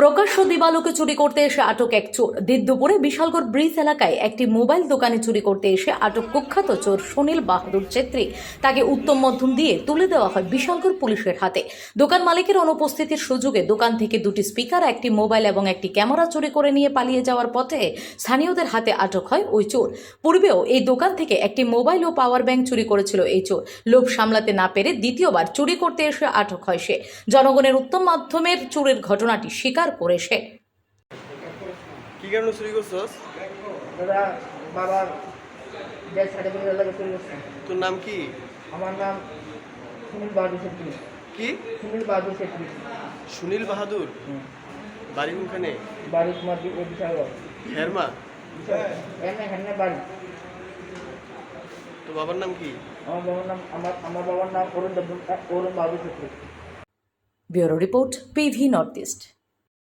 প্রকাশ্য দিবালোকে চুরি করতে এসে আটক এক চোর। দিদ্দুপুরে বিশালগড় ব্রিজ এলাকায় একটি মোবাইল দোকানে চুরি করতে এসে আটক কুখ্যাত চোর সুনীল বাহাদুর ছেত্রী। তাকে উত্তম মধ্যম দিয়ে তুলে দেওয়া হয় বিশালগড় পুলিশের হাতে। দোকান মালিকের অনুপস্থিতির সুযোগে দোকান থেকে দুটি স্পিকার, একটি মোবাইল এবং একটি ক্যামেরা চুরি করে নিয়ে পালিয়ে যাওয়ার পথে স্থানীয়দের হাতে আটক হয় ওই চোর। পূর্বেও এই দোকান থেকে একটি মোবাইল ও পাওয়ার ব্যাংক চুরি করেছিল এই চোর। লোভ সামলাতে না পেরে দ্বিতীয়বার চুরি করতে এসে আটক হয় সে। জনগণের উত্তম মাধ্যমের চুরির ঘটনাটি স্বীকার করে সে কি কারণে চুরি করছস? বাবার ডেথ সার্টিফিকেট লাগে তোর নাম কি? আমার নাম সুনীল বাহাদুর ছেত্রী কি? সুনীল বাহাদুর ছেত্রী সুনীল বাহাদুর? বাড়ি কোনখানে? বাড়ি তোমার বিশালগড়। হেরমা? এনে হেনে বাড়ি। তো বাবার নাম কি? আমার বাবার নাম আমার আমার বাবার নাম Arun Dev Arun Bahadur Chhetri bureau report PV north east.